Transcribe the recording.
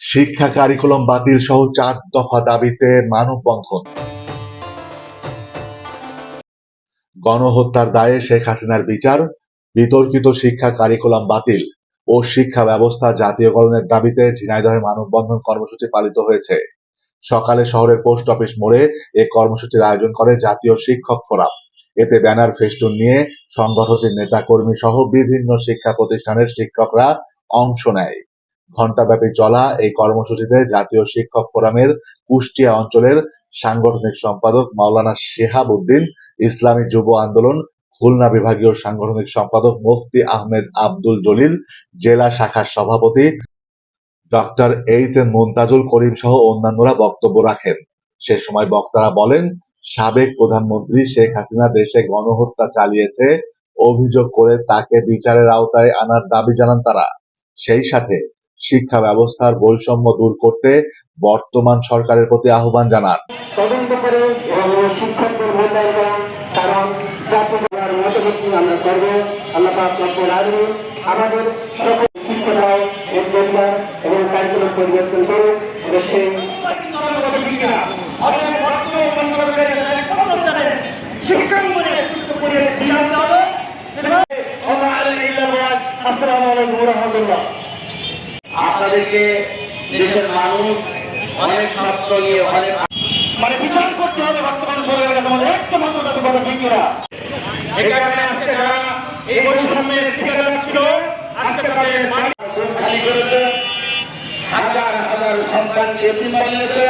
শিক্ষা কারিকুলাম বাতিল সহ চার দফা দাবিতে মানববন্ধন। গণহত্যার দায়ে শেখ হাসিনার বিচার, বিতর্কিত শিক্ষা কারিকুলাম বাতিল ও শিক্ষা ব্যবস্থা জাতীয়করণের দাবিতে ঝিনাইদহে মানববন্ধন কর্মসূচি পালিত হয়েছে। সকালে শহরের পোস্ট অফিস মোড়ে এ কর্মসূচির আয়োজন করে জাতীয় শিক্ষক ফোরাম। এতে ব্যানার ফেস্টুন নিয়ে সংগঠনটির নেতাকর্মী সহ বিভিন্ন শিক্ষা প্রতিষ্ঠানের শিক্ষকরা অংশ নেয়। ঘণ্টাব্যাপী চলা এই কর্মসূচিতে জাতীয় শিক্ষক ফোরামের কুষ্টিয়া অঞ্চলের সাংগঠনিক সম্পাদক মাওলানা শেহাব উদ্দিন, ইসলামী যুব আন্দোলন, খুলনা বিভাগীয় সাংগঠনিক সম্পাদক মুফতি আহমেদ আব্দুল জলিল, জেলা শাখার সভাপতি doctor H N Mumtajul Karim সহ অন্যান্যরা বক্তব্য রাখেন। সে সময় বক্তারা বলেন সাবেক প্রধানমন্ত্রী শেখ হাসিনা দেশে গণহত্যা চালিয়েছে, অভিযোগ করে তাকে বিচারের আওতায় আনার দাবি জানান তারা। সেই সাথে শিক্ষা ব্যবস্থার বৈষম্য দূর করতে বর্তমান সরকারের প্রতি আহ্বান জানান। তদন্ত করে আমাদের সকল এবং পরিবর্তন শিক্ষাঙ্গনে করে বিধান দেওয়া হবে আসসালামু আলাইকুম রহমতুল্লাহ আপনাদেরকে দেশের মানুষ অনেক ছাত্র নিয়ে অনেক মানে বিচার করতে হবে বর্তমান সরকারের কাছে আমাদের একটা মাত্র তাদের কথা ঠিক কিনা? এই আজকে যারা এই বৈষম্যের ঠিকাদার ছিল আজকে তাদের খালি করেছে। হাজার হাজার এতিম বানিয়েছে